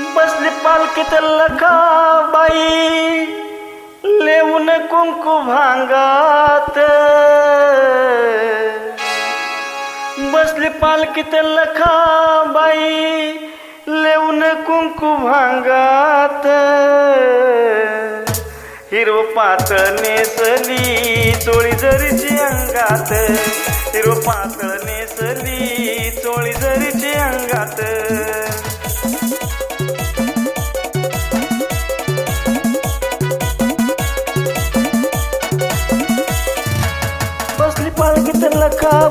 बसली पालखीत लखाबाई लेऊन कुंकू भांगात. बसली पालखीत लखाबाई लेऊन कुंकू भांगात. हिरव पातळ नेसली चोळी जरीची अंगात. हिरव पातळ नेसली चोळी जरीची अंगात.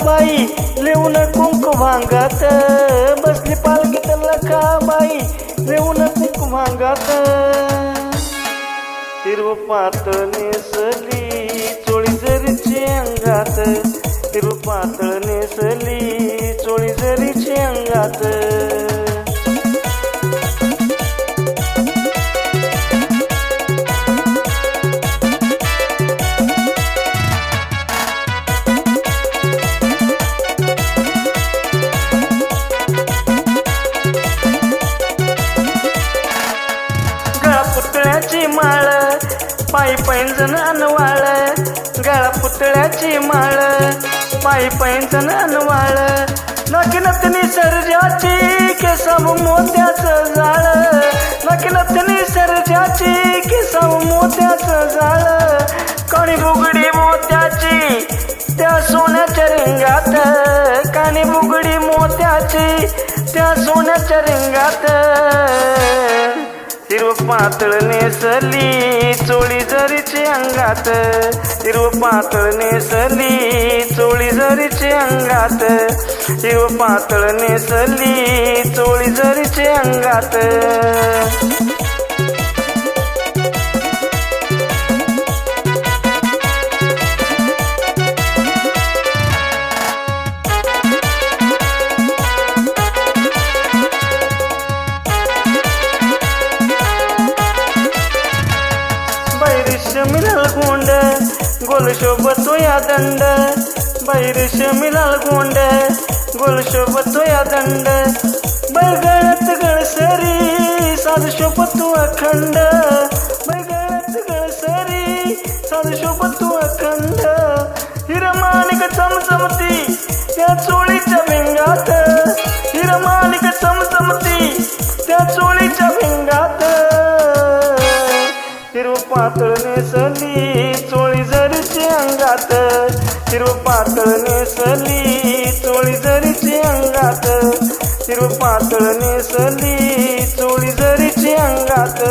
बाई लेऊन कुंकू भांगात बसली पालखीत लखाबाई लेऊन कुंकू भांगात हिरव पातळ नेसली चोळी जरीची अंगात. हिरव पातळ नेसली चोळी जरीची अंगात. माळ पायी पैंजण अनवाळ गळा पुतळ्याची माळ. पायी पैंजण अनवाळ नकिनतनी सर्जाची केसाव मोत्याचं जाळ. नकिनतनी सर्जाची केसाव मोत्याचं जाळ. कणी बुगडी मोत्याची त्या सोन्याच्या रिंगात. काणी बुगडी मोत्याची त्या सोन्याच्या रिंगात. पातळ नेसली चोळी जरीची अंगात. हिरव पातळ नेसली चोळी जरीची अंगात. हिरव पातळ नेसली चोळी जरीची अंगात. बैरिश गोंड गोल शोभतो या दंड. बैरिश मिळाल गोंड गोल शोभतो या दंड. बैगळत गळसरी साध शोभतो अखंड. बैगळत गळसरी साध शोभतो अखंड. हिरमानिक चमचमती त्या चोळीच्या भिंगात हिरमानिक चमचमती त्या चोळीच्या भिंगात हिरव पातळ नेसली चोळी जरीची अंगात हिरव पातळ नेसली चोळी जरीची अंगात हिरव पातळ नेसली चोळी जरीची अंगात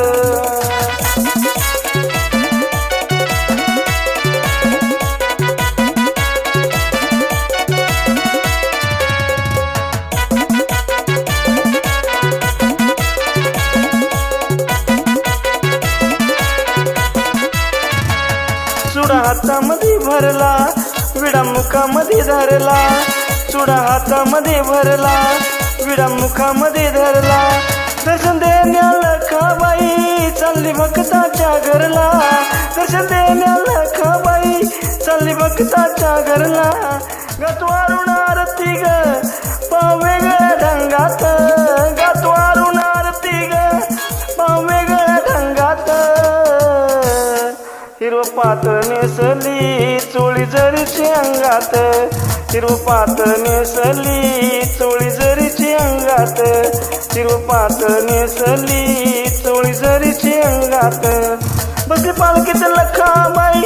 चुडा हातामध्ये भरला विडा मुखामध्ये धरला. चुडा हातामध्ये भरला विडा मुखामध्ये धरला. दर्शन देण्याला खाबाई चालली भक्ताच्या घरला. दर्शन देण्याला खाबाई चालली भक्ताच्या घरला. गतवारुण आरती ग पावेगळ्या ढंगात. गतवारुण आरती हिरव पातळ नेसली चोळी जरीची अंगात हिरव पातळ नेसली चोळी जरीची अंगात हिरव पातळ नेसली चोळी जरीची अंगात बसली पालखीत लखाबाई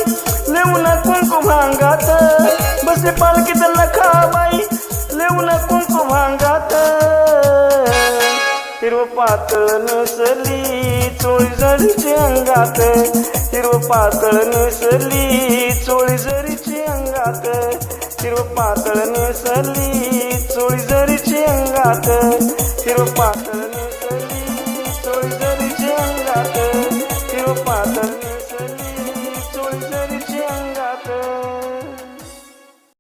लिहून कुंकू भांगात. बसली पालखीत हिरव पातळ नेसली चोळी जरीची अंगात हिरव पातळ नेसली चोळी जरीची अंगात हिरव पातळ नेसली चोळी जरीची अंगात हिरव पातळ